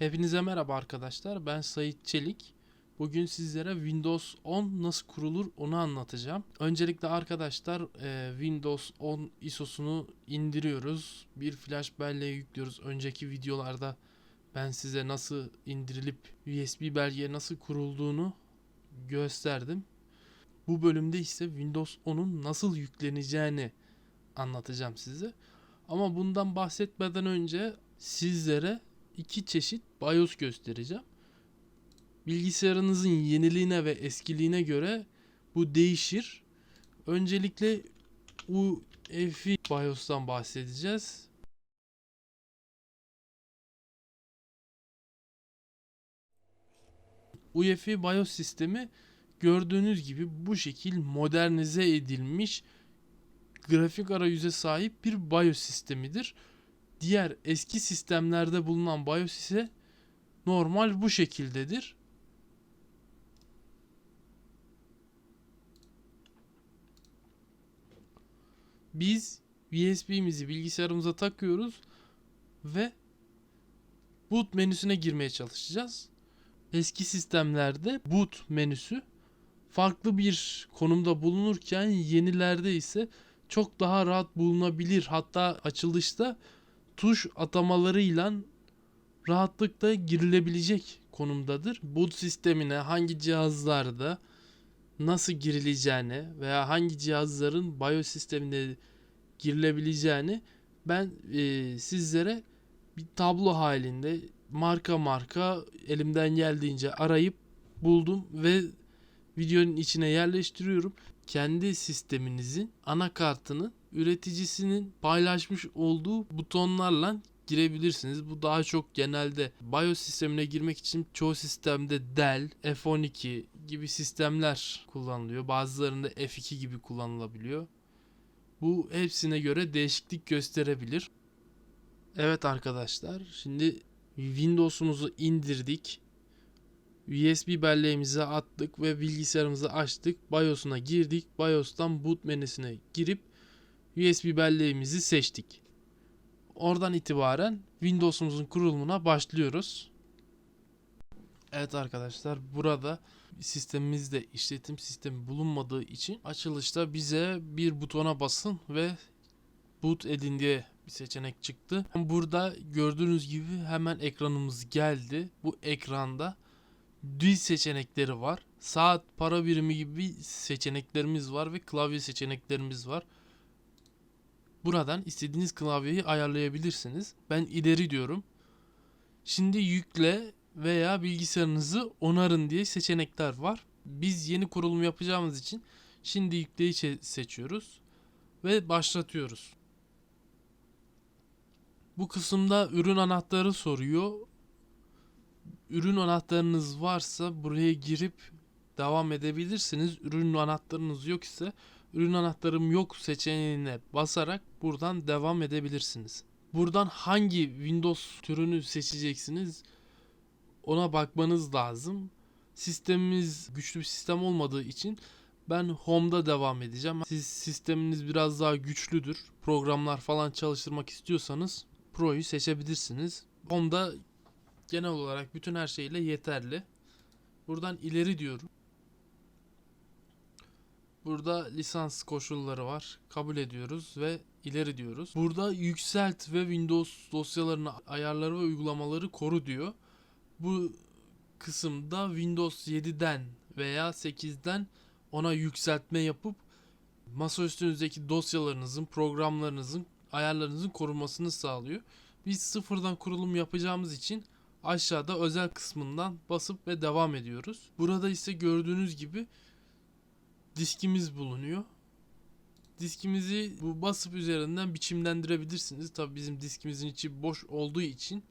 Hepinize merhaba arkadaşlar. Ben Sait Çelik. Bugün sizlere Windows 10 nasıl kurulur onu anlatacağım. Öncelikle arkadaşlar e, Windows 10 ISO'sunu indiriyoruz. Bir flash belleğe yüklüyoruz. Önceki videolarda ben size nasıl indirilip USB belgeye nasıl kurulduğunu gösterdim. Bu bölümde ise Windows 10'un nasıl yükleneceğini anlatacağım size. Ama bundan bahsetmeden önce sizlere iki çeşit BIOS göstereceğim. Bilgisayarınızın yeniliğine ve eskiliğine göre bu değişir. Öncelikle UEFI BIOS'tan bahsedeceğiz. UEFI BIOS sistemi gördüğünüz gibi bu şekil modernize edilmiş grafik arayüze sahip bir BIOS sistemidir. Diğer eski sistemlerde bulunan BIOS ise normal bu şekildedir. Biz USB'mizi bilgisayarımıza takıyoruz ve boot menüsüne girmeye çalışacağız. Eski sistemlerde boot menüsü farklı bir konumda bulunurken yenilerde ise çok daha rahat bulunabilir. Hatta açılışta tuş atamalarıyla rahatlıkla girilebilecek konumdadır. Boot sistemine hangi cihazlarda nasıl girileceğini veya hangi cihazların BIOS sistemine girilebileceğini ben e, sizlere bir tablo halinde marka marka elimden geldiğince arayıp buldum ve videonun içine yerleştiriyorum. Kendi sisteminizin anakartını üreticisinin paylaşmış olduğu butonlarla girebilirsiniz. Bu daha çok genelde BIOS sistemine girmek için çoğu sistemde Dell, F12 gibi sistemler kullanılıyor. Bazılarında F2 gibi kullanılabiliyor. Bu hepsine göre değişiklik gösterebilir. Evet arkadaşlar, şimdi Windows'umuzu indirdik. USB belleğimizi attık ve bilgisayarımızı açtık. BIOS'una girdik. BIOS'tan boot menüsüne girip USB belleğimizi seçtik. Oradan itibaren Windows'umuzun kurulumuna başlıyoruz. Evet arkadaşlar burada sistemimizde işletim sistemi bulunmadığı için açılışta bize bir butona basın ve boot edin diye bir seçenek çıktı. Burada gördüğünüz gibi hemen ekranımız geldi. Bu ekranda dil seçenekleri var. Saat, para birimi gibi seçeneklerimiz var ve klavye seçeneklerimiz var. Buradan istediğiniz klavyeyi ayarlayabilirsiniz. Ben ileri diyorum. Şimdi yükle veya bilgisayarınızı onarın diye seçenekler var. Biz yeni kurulum yapacağımız için şimdi yükleyi seçiyoruz ve başlatıyoruz. Bu kısımda ürün anahtarı soruyor. Ürün anahtarınız varsa buraya girip devam edebilirsiniz. Ürün anahtarınız yok ise ürün anahtarım yok seçeneğine basarak buradan devam edebilirsiniz. Buradan hangi Windows türünü seçeceksiniz ona bakmanız lazım. Sistemimiz güçlü bir sistem olmadığı için ben Home'da devam edeceğim. Siz sisteminiz biraz daha güçlüdür. Programlar falan çalıştırmak istiyorsanız Pro'yu seçebilirsiniz. Home'da genel olarak bütün her şeyle yeterli. Buradan ileri diyorum. Burada lisans koşulları var. Kabul ediyoruz ve ileri diyoruz. Burada yükselt ve Windows dosyalarını ayarları ve uygulamaları koru diyor. Bu kısımda Windows 7'den veya 8'den ona yükseltme yapıp masa üstünüzdeki dosyalarınızın, programlarınızın, ayarlarınızın korunmasını sağlıyor. Biz sıfırdan kurulum yapacağımız için aşağıda özel kısmından basıp ve devam ediyoruz. Burada ise gördüğünüz gibi diskimiz bulunuyor. Diskimizi bu basıp üzerinden biçimlendirebilirsiniz. Tabi bizim diskimizin içi boş olduğu için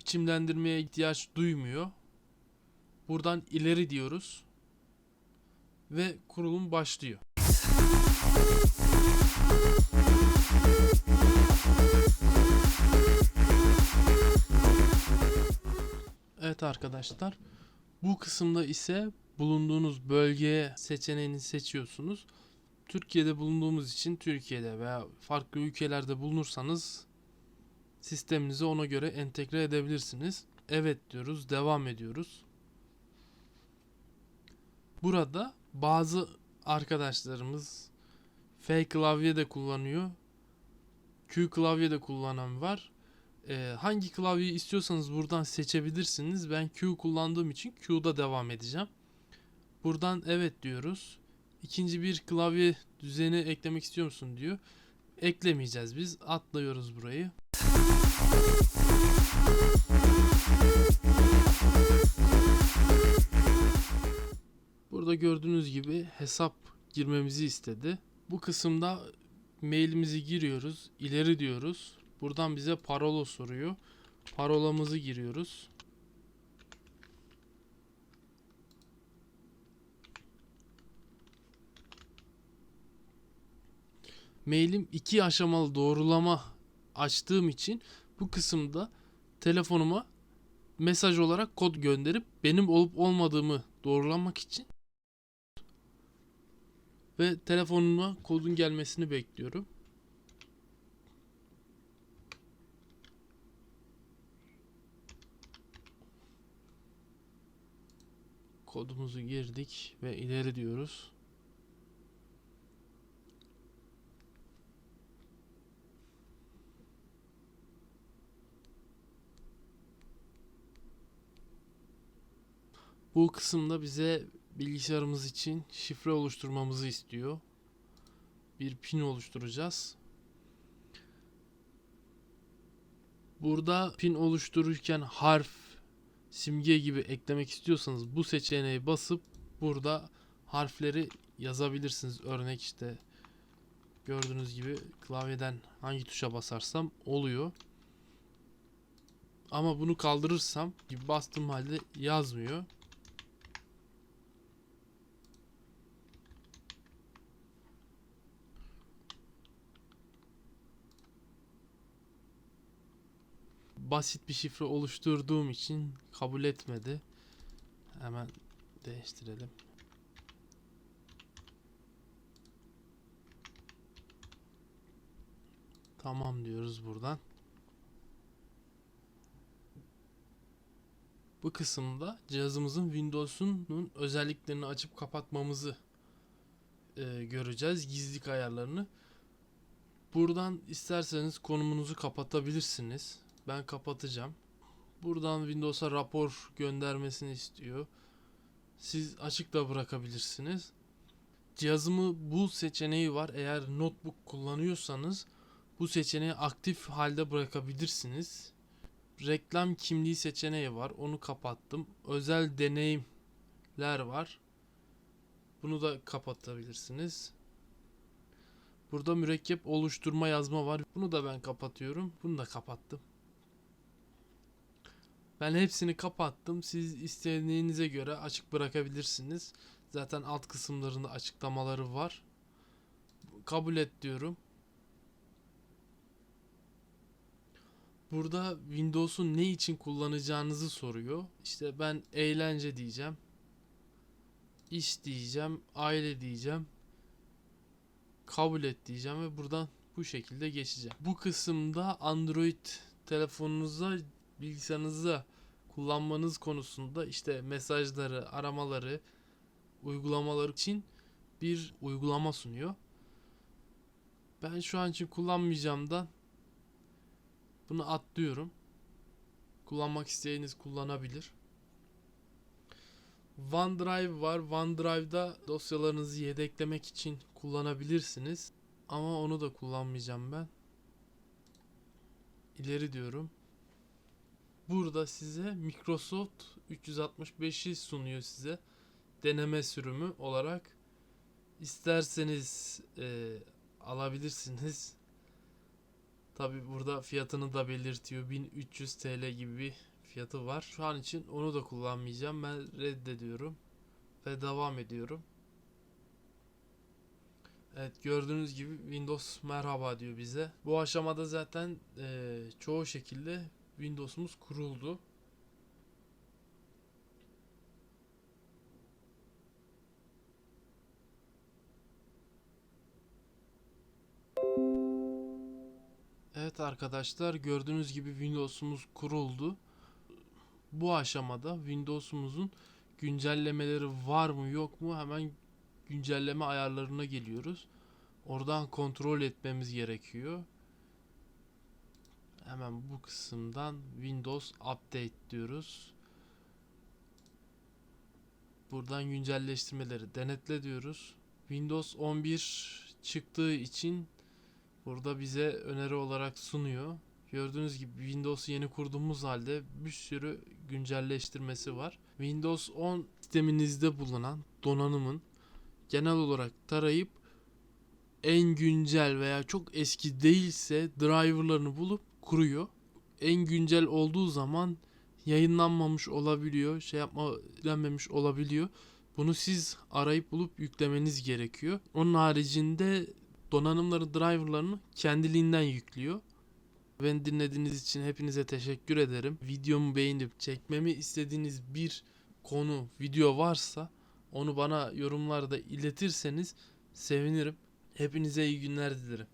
biçimlendirmeye ihtiyaç duymuyor. Buradan ileri diyoruz. Ve kurulum başlıyor. Evet arkadaşlar. Bu kısımda ise bulunduğunuz bölgeye seçeneğini seçiyorsunuz. Türkiye'de bulunduğumuz için Türkiye'de veya farklı ülkelerde bulunursanız sisteminize ona göre entegre edebilirsiniz. Evet diyoruz, devam ediyoruz. Burada bazı arkadaşlarımız F klavye de kullanıyor. Q klavye de kullanan var. Ee, hangi klavyeyi istiyorsanız buradan seçebilirsiniz. Ben Q kullandığım için Q'da devam edeceğim. Buradan evet diyoruz. İkinci bir klavye düzeni eklemek istiyor musun diyor. Eklemeyeceğiz biz. Atlıyoruz burayı. Burada gördüğünüz gibi hesap girmemizi istedi. Bu kısımda mailimizi giriyoruz. ileri diyoruz. Buradan bize parola soruyor. Parolamızı giriyoruz. Mailim iki aşamalı doğrulama açtığım için bu kısımda telefonuma mesaj olarak kod gönderip benim olup olmadığımı doğrulamak için ve telefonuma kodun gelmesini bekliyorum. Kodumuzu girdik ve ileri diyoruz. Bu kısımda bize bilgisayarımız için şifre oluşturmamızı istiyor. Bir pin oluşturacağız. Burada pin oluştururken harf, simge gibi eklemek istiyorsanız bu seçeneği basıp burada harfleri yazabilirsiniz. Örnek işte gördüğünüz gibi klavyeden hangi tuşa basarsam oluyor. Ama bunu kaldırırsam bastığım halde yazmıyor. Basit bir şifre oluşturduğum için kabul etmedi. Hemen değiştirelim. Tamam diyoruz buradan. Bu kısımda cihazımızın Windows'un özelliklerini açıp kapatmamızı e, göreceğiz. Gizlilik ayarlarını. Buradan isterseniz konumunuzu kapatabilirsiniz. Ben kapatacağım. Buradan Windows'a rapor göndermesini istiyor. Siz açık da bırakabilirsiniz. Cihazımı bu seçeneği var. Eğer notebook kullanıyorsanız bu seçeneği aktif halde bırakabilirsiniz. Reklam kimliği seçeneği var. Onu kapattım. Özel deneyimler var. Bunu da kapatabilirsiniz. Burada mürekkep oluşturma yazma var. Bunu da ben kapatıyorum. Bunu da kapattım. Ben hepsini kapattım. Siz istediğinize göre açık bırakabilirsiniz. Zaten alt kısımlarında açıklamaları var. Kabul et diyorum. Burada Windows'u ne için kullanacağınızı soruyor. İşte ben eğlence diyeceğim. İş diyeceğim. Aile diyeceğim. Kabul et diyeceğim ve buradan bu şekilde geçeceğim. Bu kısımda Android telefonunuza bilgisayarınızda kullanmanız konusunda işte mesajları, aramaları, uygulamaları için bir uygulama sunuyor. Ben şu an için kullanmayacağımdan bunu atlıyorum. Kullanmak isteyeniz kullanabilir. OneDrive var. OneDrive'da dosyalarınızı yedeklemek için kullanabilirsiniz. Ama onu da kullanmayacağım ben. İleri diyorum. Burada size Microsoft 365'i sunuyor size. Deneme sürümü olarak. İsterseniz e, alabilirsiniz. Tabi burada fiyatını da belirtiyor. 1300 TL gibi bir fiyatı var. Şu an için onu da kullanmayacağım. Ben reddediyorum. Ve devam ediyorum. Evet gördüğünüz gibi Windows merhaba diyor bize. Bu aşamada zaten e, çoğu şekilde Windows'umuz kuruldu. Evet arkadaşlar gördüğünüz gibi Windows'umuz kuruldu. Bu aşamada Windows'umuzun güncellemeleri var mı yok mu hemen güncelleme ayarlarına geliyoruz. Oradan kontrol etmemiz gerekiyor. Hemen bu kısımdan Windows Update diyoruz. Buradan güncelleştirmeleri denetle diyoruz. Windows 11 çıktığı için burada bize öneri olarak sunuyor. Gördüğünüz gibi Windows'u yeni kurduğumuz halde bir sürü güncelleştirmesi var. Windows 10 sisteminizde bulunan donanımın genel olarak tarayıp en güncel veya çok eski değilse driverlarını bulup kuruyor. En güncel olduğu zaman yayınlanmamış olabiliyor, şey yapma yüklenmemiş olabiliyor. Bunu siz arayıp bulup yüklemeniz gerekiyor. Onun haricinde donanımları, driverlarını kendiliğinden yüklüyor. Beni dinlediğiniz için hepinize teşekkür ederim. Videomu beğenip çekmemi istediğiniz bir konu, video varsa onu bana yorumlarda iletirseniz sevinirim. Hepinize iyi günler dilerim.